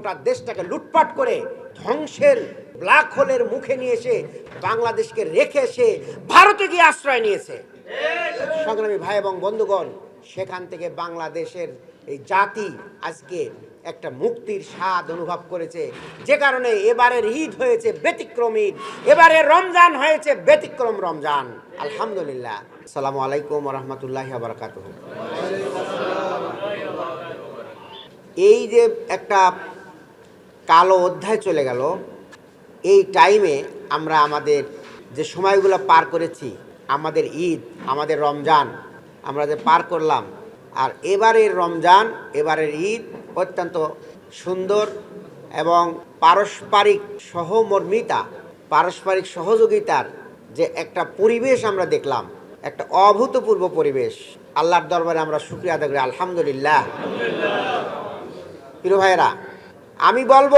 গোটা দেশটাকে লুটপাট করে ধ্বংসের ব্ল্যাক হোলের মুখে নিয়ে এসে বাংলাদেশকে রেখে এসে ভারতে গিয়ে আশ্রয় নিয়েছে। সংগ্রামী ভাই এবং বন্ধুগণ, সেখান থেকে বাংলাদেশের এই জাতি আজকে একটা মুক্তির স্বাদ অনুভব করেছে। যে কারণে এবারের ঈদ হয়েছে ব্যতিক্রম ঈদ, এবারে রমজান হয়েছে ব্যতিক্রম রমজান। আলহামদুলিল্লাহ। আসসালামু আলাইকুম রহমতুল্লাহ বারকাত এই যে একটা কালো অধ্যায় চলে গেল। এই টাইমে আমরা আমাদের যে সময়গুলো পার করেছি, আমাদের ঈদ, আমাদের রমজান, আমরা যে পার করলাম, আর এবারের রমজান, এবারের ঈদ অত্যন্ত সুন্দর এবং পারস্পরিক সহমর্মিতা, পারস্পরিক সহযোগিতার যে একটা পরিবেশ আমরা দেখলাম, একটা অভূতপূর্ব পরিবেশ। আল্লাহর দরবারে আমরা শুক্রিয়া আদায় করি, আলহামদুলিল্লাহ। প্রিয় ভাইয়েরা আমি বলব,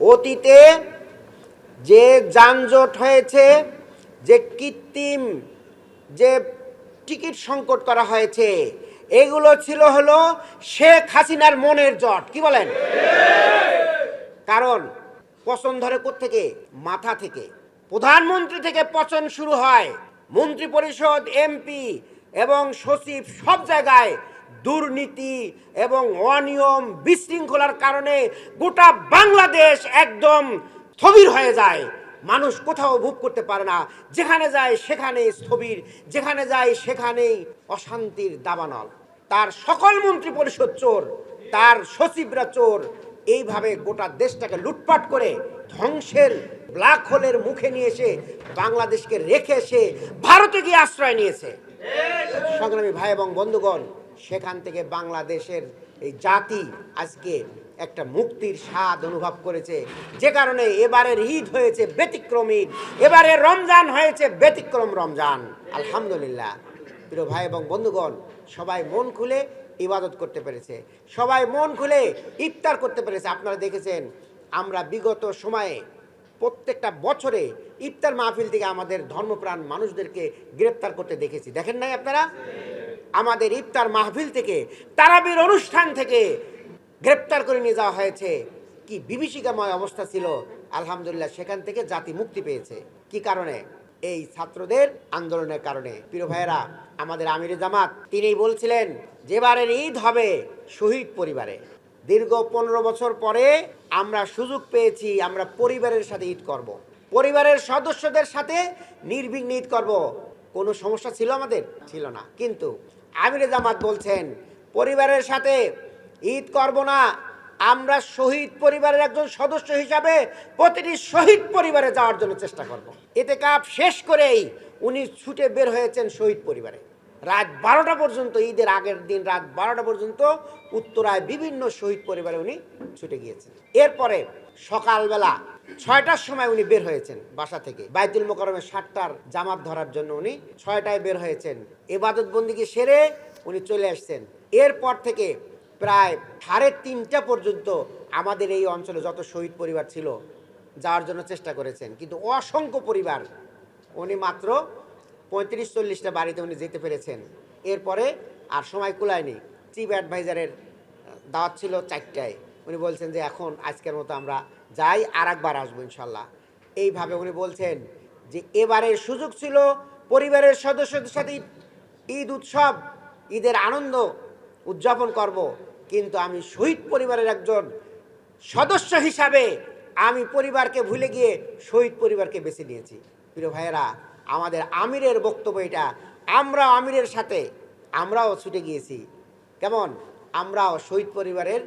অতীতে যে যানজট হয়েছে, যে কৃত্রিম যে টিকিট সংকট করা হয়েছে, এগুলো ছিল হলো শেখ হাসিনার মনের জট। কি বলেন? কারণ পচন ধরে থেকে মাথা থেকে। প্রধানমন্ত্রী থেকে পচন শুরু হয়। মন্ত্রী পরিষদ এমপি এবং সচিব সব জায়গায় দুর্নীতি এবং অনিয়ম বিশৃঙ্খলার কারণে গোটা বাংলাদেশ একদম স্থবির হয়ে যায়। মানুষ কোথাও ভোগ করতে পারে না। যেখানে যায় সেখানে স্থবির যেখানে যায় সেখানেই অশান্তির দাবানল। তার সকল মন্ত্রী পরিষদ চোর তার সচিবরা চোর এইভাবে গোটা দেশটাকে লুটপাট করে ধ্বংসের ব্ল্যাক হোলের মুখে নিয়ে এসে বাংলাদেশকে রেখে এসে ভারতে গিয়ে আশ্রয় নিয়েছে। সংগ্রামী ভাই এবং বন্ধুগণ সেখান থেকে বাংলাদেশের এই জাতি আজকে একটা মুক্তির স্বাদ অনুভব করেছে। যে কারণে এবারের ঈদ হয়েছে ব্যতিক্রম এবারে রমজান হয়েছে ব্যতিক্রম রমজান। আলহামদুলিল্লাহ। প্রিয় ভাই এবং বন্ধুগণ, সবাই মন খুলে ইবাদত করতে পেরেছে। সবাই মন খুলে ইফতার করতে পেরেছে। আপনারা দেখেছেন, আমরা বিগত সময়ে প্রত্যেকটা বছরে ইফতার মাহফিল থেকে আমাদের ধর্মপ্রাণ মানুষদেরকে গ্রেপ্তার করতে দেখেছি। দেখেন নাই আপনারা? আমাদের ইফতার মাহফিল থেকে, তারাবির অনুষ্ঠান থেকে গ্রেপ্তার করে নিয়ে যাওয়া হয়েছে। কি বিভীষিকাময় অবস্থা ছিল। আলহামদুলিল্লাহ, সেখান থেকে জাতি মুক্তি পেয়েছে। কি কারণে? এই ছাত্রদের আন্দোলনের কারণে। প্রিয় ভাইয়েরা, আমাদের আমির জামাত তিনি বলছিলেন, যেবারের ঈদ হবে শহীদ পরিবারে। দীর্ঘ পনেরো বছর পরে আমরা সুযোগ পেয়েছি, আমরা পরিবারের সাথে ঈদ করব। পরিবারের সদস্যদের সাথে নির্বিঘ্ন ঈদ করব। কোনো সমস্যা ছিল আমাদের? ছিল না। কিন্তু আমিরে জামাত বলছেন, পরিবারের সাথে ঈদ করব না, আমরা শহীদ পরিবারের একজন সদস্য হিসাবে প্রতিটি শহীদ পরিবারে যাওয়ার জন্য চেষ্টা করব। এতে কাপ শেষ করেই উনি ছুটে বের হয়েছেন শহীদ পরিবারে রাত বারোটা পর্যন্ত, ঈদের আগের দিন রাত বারোটা পর্যন্ত উত্তরায় বিভিন্ন শহীদ পরিবারে উনি ছুটে গিয়েছেন এরপরে সকালবেলা ছয়টার সময় উনি বের হয়েছেন বাসা থেকে। বাইতুল মোকরমের সাতটার জামাত ধরার জন্য উনি ছয়টায় বের হয়েছেন। এবাদত বন্দিকে সেরে উনি চলে আসছেন। এরপর থেকে প্রায় সাড়ে তিনটা পর্যন্ত আমাদের এই অঞ্চলে যত শহীদ পরিবার ছিল যাওয়ার জন্য চেষ্টা করেছেন। কিন্তু অসংখ্য পরিবার, উনি মাত্র পঁয়ত্রিশ চল্লিশটা বাড়িতে উনি যেতে পেরেছেন। এরপরে আর সময় কুলায়নি। চিফ অ্যাডভাইজারের দাওয়াত ছিল চারটায়। উনি বলছেন যে, এখন আজকের মতো আমরা যাই আর একবার আসব ইনশাল্লাহ। এইভাবে উনি বলছেন যে এবারের সুযোগ ছিল পরিবারের সদস্যদের সাথে ঈদ- উৎসব, ঈদের আনন্দ উদযাপন করব। কিন্তু আমি শহীদ পরিবারের একজন সদস্য হিসাবে আমি পরিবারকে ভুলে গিয়ে শহীদ পরিবারকে বেছে নিয়েছি। প্রিয় ভাইয়েরা, আমাদের আমিরের বক্তব্য এটা আমরা আমিরের সাথে, আমরাও ছুটে গিয়েছি। কেমন? আমরাও শহীদ পরিবারের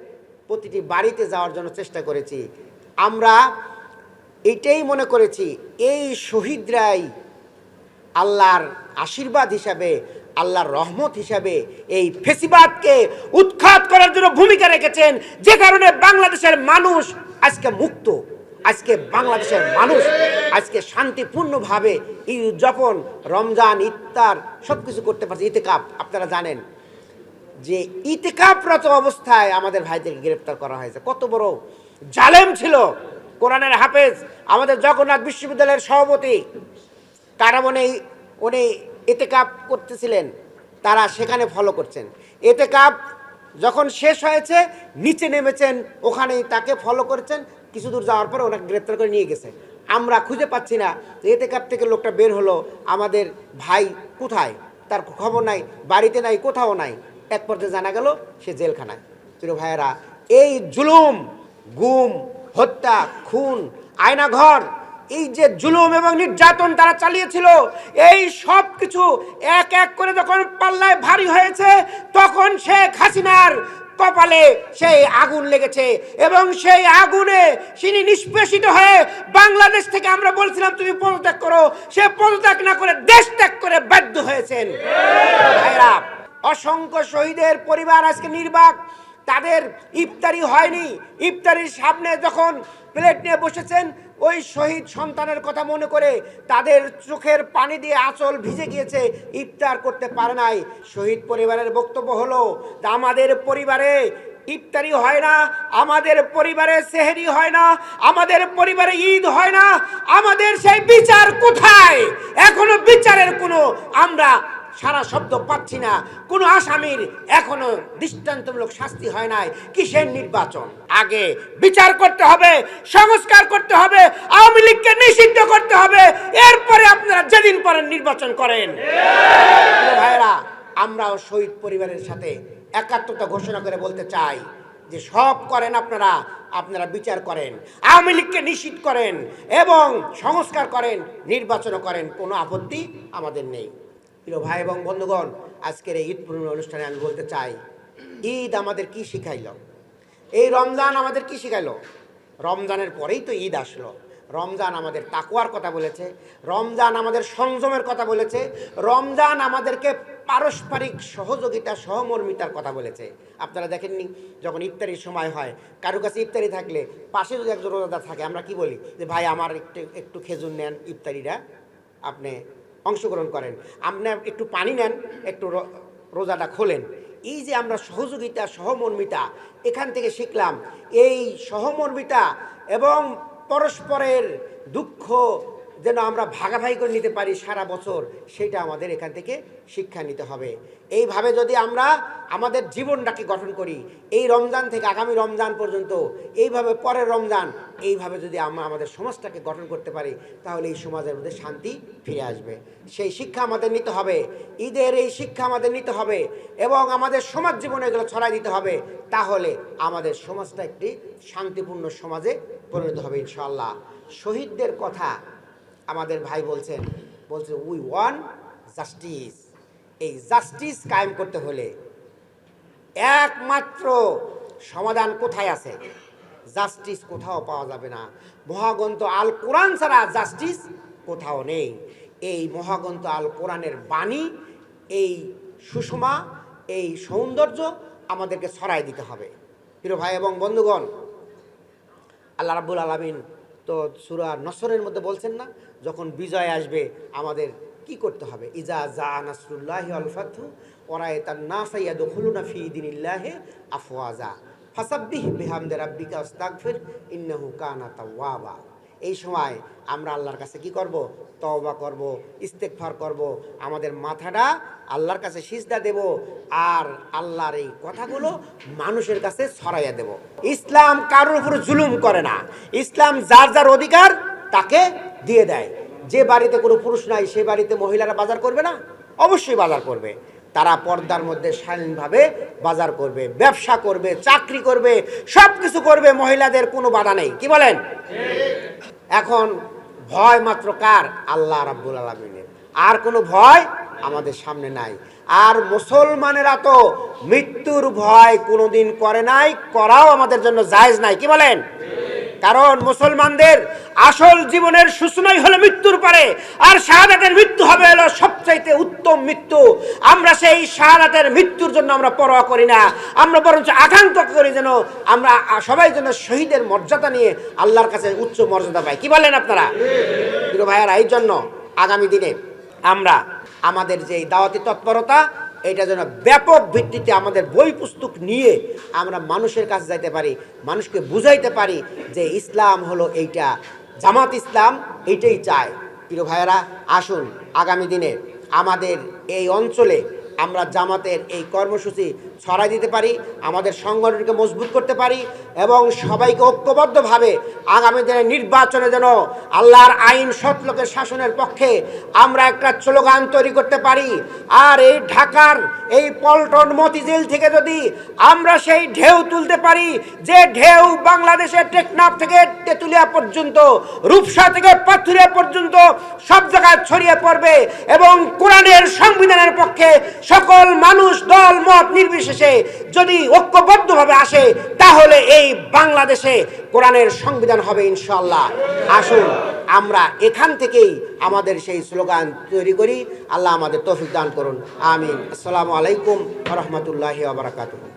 প্রতিটি বাড়িতে যাওয়ার জন্য চেষ্টা করেছি। আমরা এটাই মনে করেছি, এই শহীদরাই আল্লাহর আশীর্বাদ হিসাবে, আল্লাহর রহমত হিসাবে এই ফেসিবাদকে উৎখাত করার জন্য ভূমিকা রেখেছেন। যে কারণে বাংলাদেশের মানুষ আজকে মুক্ত, আজকে বাংলাদেশের মানুষ আজকে শান্তিপূর্ণভাবে এই উদযাপন রমজান, ইফতার সব কিছু করতে পারছে। ইতেকাপ, আপনারা জানেন যে ইতিকাপরত অবস্থায় আমাদের ভাইদেরকে গ্রেপ্তার করা হয়েছে। কত বড় জালেম ছিল কোরআনের হাফেজ, আমাদের জগন্নাথ বিশ্ববিদ্যালয়ের সভাপতি। তারা কারাবনে উনি এতে কাপ করতেছিলেন, তারা সেখানে ফলো করছেন। এতে কাপ যখন শেষ হয়েছে, নিচে নেমেছেন, ওখানেই তাকে ফলো করেছেন। কিছু দূর যাওয়ার পর ওনাকে গ্রেপ্তার করে নিয়ে গেছে। আমরা খুঁজে পাচ্ছি না যে এতে কাপ থেকে লোকটা বের হলো, আমাদের ভাই কোথায়? তার খবর নাই, বাড়িতে নাই, কোথাও নাই। এক পর্যায়ে জানা গেল, সে জেলখানায়। প্রিয় ভাইয়েরা, এই জুলুম গুম, হত্যা, খুন, আয়নাঘর, এই যে জুলুম এবং নির্যাতন তারা চালিয়েছিল, এই সব কিছু এক এক করে যখন পাল্লায় ভারী হয়েছে, তখন শেখ হাসিনার কপালে সেই আগুন লেগেছে এবং সেই আগুনে তিনি নিষ্পেষিত হয়ে বাংলাদেশ থেকে আমরা বলছিলাম, তুমি পদত্যাগ করো। সে পদত্যাগ না করে দেশ ত্যাগ করে বাধ্য হয়েছেন। ভাইরা, অসংখ্য শহীদের পরিবার আজকে নির্বাক তাদের ইফতারি হয়নি। ইফতারির সামনে যখন প্লেট নিয়ে বসেছেন, ওই শহীদ সন্তানের কথা মনে করে তাদের চোখের পানি দিয়ে আঁচল ভিজে গিয়েছে, ইফতার করতে পারে নাই। শহীদ পরিবারের বক্তব্য হলো, আমাদের পরিবারে ইফতারি হয় না, আমাদের পরিবারে সেহেরি হয় না, আমাদের পরিবারে ঈদ হয় না, আমাদের সেই বিচার কোথায়? এখনও বিচারের কোনো আমরা সারা শব্দ পাচ্ছি না। কোনো আসামির এখনও দৃষ্টান্তমূলক শাস্তি হয় নাই। কিসের নির্বাচন? আগে বিচার করতে হবে, সংস্কার করতে হবে, আওয়ামী লীগকে নিষিদ্ধ করতে হবে। এরপরে আপনারা যেদিন পারেন নির্বাচন করেন। ভাইয়েরা, আমরাও শহীদ পরিবারের সাথে একাত্মতা ঘোষণা করে বলতে চাই যে সব করেন আপনারা আপনারা বিচার করেন, আওয়ামী লীগকে নিষিদ্ধ করেন এবং সংস্কার করেন, নির্বাচনও করেন, কোনো আপত্তি আমাদের নেই। প্রিয় ভাই এবং বন্ধুগণ, আজকের এই ঈদ পূর্ণ অনুষ্ঠানে আমি বলতে চাই, ঈদ আমাদের কি শিখাইল? এই রমজান আমাদের কি শিখাইল? রমজানের পরেই তো ঈদ আসলো। রমজান আমাদের তাকুয়ার কথা বলেছে, রমজান আমাদের সংযমের কথা বলেছে, রমজান আমাদেরকে পারস্পরিক সহযোগিতা, সহমর্মিতার কথা বলেছে। আপনারা দেখেননি, যখন ইফতারির সময় হয়, কারও কাছে ইফতারি থাকলে পাশে যদি একজন রোজাদার থাকে, আমরা কি বলি? যে, ভাই, আমার একটু একটু খেজুর নেন ইফতারিটা, আপনি অংশগ্রহণ করেন। আপনি একটু পানি নেন, একটু রোজাটা খোলেন। এই যে আমরা সহযোগিতা, সহমর্মিতা এখান থেকে শিখলাম, এই সহমর্মিতা এবং পরস্পরের দুঃখ যেন আমরা ভাগাভাগি করে নিতে পারি সারা বছর, সেটা আমাদের এখান থেকে শিক্ষা নিতে হবে। এইভাবে যদি আমরা আমাদের জীবনটাকে গঠন করি, এই রমজান থেকে আগামী রমজান পর্যন্ত, এইভাবে পরের রমজান, এইভাবে যদি আমরা আমাদের সমাজটাকে গঠন করতে পারি, তাহলে এই সমাজের মধ্যে শান্তি ফিরে আসবে। সেই শিক্ষা আমাদের নিতে হবে, ঈদের এই শিক্ষা আমাদের নিতে হবে এবং আমাদের সমাজ জীবনে এগুলো ছড়াই দিতে হবে, তাহলে আমাদের সমাজটা একটি শান্তিপূর্ণ সমাজে পরিণত হবে ইনশাল্লাহ শহীদদের কথা আমাদের ভাই বলছেন, বলছে উই ওয়ান জাস্টিস এই জাস্টিস কায়েম করতে হলে একমাত্র সমাধান কোথায় আছে? জাস্টিস কোথাও পাওয়া যাবে না। মহাগ্রন্থ আল কোরআন ছাড়া জাস্টিস কোথাও নেই। এই মহাগ্রন্থ আল কোরআনের বাণী, এই সুষমা, এই সৌন্দর্য আমাদেরকে ছড়াই দিতে হবে। প্রিয় ভাই এবং বন্ধুগণ, আল্লাহ রাব্বুল আলমিন তো সুরা নসরের মধ্যে বলছেন না, যখন বিজয় আসবে আমাদের কি করতে হবে? ইজা জা নাসরুল্লাহ আল ফাথু ওরায় তার না সাইয়া দখলুনা ফি দিনিল্লাহে আফওয়াজা। ফাসাব্বিহ বিহামদে রাব্বিকা আস্তাগফির ইন্নাহু কানা তাওয়াবা। এই সময় আমরা আল্লাহর কাছে কি করব? তওবা করব ইস্তেকফার করব। আমাদের মাথাটা আল্লাহর কাছে সিজদা দেব আর আল্লাহর এই কথাগুলো মানুষের কাছে ছড়াইয়া দেব। ইসলাম কারোর উপর জুলুম করে না। ইসলাম যার যার অধিকার তাকে দিয়ে দেয়। যে বাড়িতে কোনো পুরুষ নাই, সে বাড়িতে মহিলারা বাজার করবে না? অবশ্যই বাজার করবে। তারা পর্দার মধ্যে স্বাধীনভাবে বাজার করবে, ব্যবসা করবে, চাকরি করবে সব কিছু করবে, মহিলাদের কোনো বাধা নেই। কি বলেন? এখন ভয় মাত্র কার? আল্লাহ রাব্বুল আলমিনের। আর কোনো ভয় আমাদের সামনে নাই। আর মুসলমানেরা তো মৃত্যুর ভয় কোনোদিন করে নাই, করাও আমাদের জন্য জায়জ নাই। কি বলেন? কারণ মুসলমানদের আসল জীবনের সূচনাই হলো মৃত্যুর পরে। আর শাহাদাতের মৃত্যু হবে হলো সবচাইতে উত্তম মৃত্যু। আমরা সেই শাহাদাতের মৃত্যুর জন্য আমরা পরোয়া করি না। আমরা বরঞ্চ আকাঙ্ক্ষা করি যেন আমরা সবাই যেন শহীদের মর্যাদা নিয়ে আল্লাহর কাছে উচ্চ মর্যাদা পাই। কি বলেন আপনারা? প্রিয় ভাইয়ারা, এই জন্য আগামী দিনে আমরা আমাদের যে দাওয়াতি তৎপরতা, এটা যেন ব্যাপক ভিত্তিতে আমাদের বই পুস্তক নিয়ে আমরা মানুষের কাছে যাইতে পারি, মানুষকে বুঝাইতে পারি যে ইসলাম হলো এইটা। জামাত ইসলাম এইটাই চায়। প্রিয় ভাইয়েরা, আসুন আগামী দিনে আমাদের এই অঞ্চলে আমরা জামাতের এই কর্মসূচি ছড়াই দিতে পারি, আমাদের সংগঠনকে মজবুত করতে পারি এবং সবাইকে ঐক্যবদ্ধভাবে আগামী দিনে নির্বাচনে যেন আল্লাহর আইন সৎলোকের শাসনের পক্ষে আমরা একটা স্লোগান তৈরি করতে পারি। আর এই ঢাকার এই পল্টন মতিঝিল থেকে যদি আমরা সেই ঢেউ তুলতে পারি, যে ঢেউ বাংলাদেশের টেকনাফ থেকে তেঁতুলিয়া পর্যন্ত, রূপসা থেকে পাথুরিয়া পর্যন্ত সব জায়গায় ছড়িয়ে পড়বে এবং কোরআনের সংবিধানের পক্ষে সকল মানুষ দল, মত, নির্বিশেষে যদি ঐক্যবদ্ধভাবে আসে, তাহলে এই বাংলাদেশে কোরআনের সংবিধান হবে ইনশাল্লাহ আসুন, আমরা এখান থেকেই আমাদের সেই স্লোগান তৈরি করি। আল্লাহ আমাদের তৌফিক দান করুন। আমিন। আসসালামু আলাইকুম রহমতুল্লাহ আবরাকাতুহ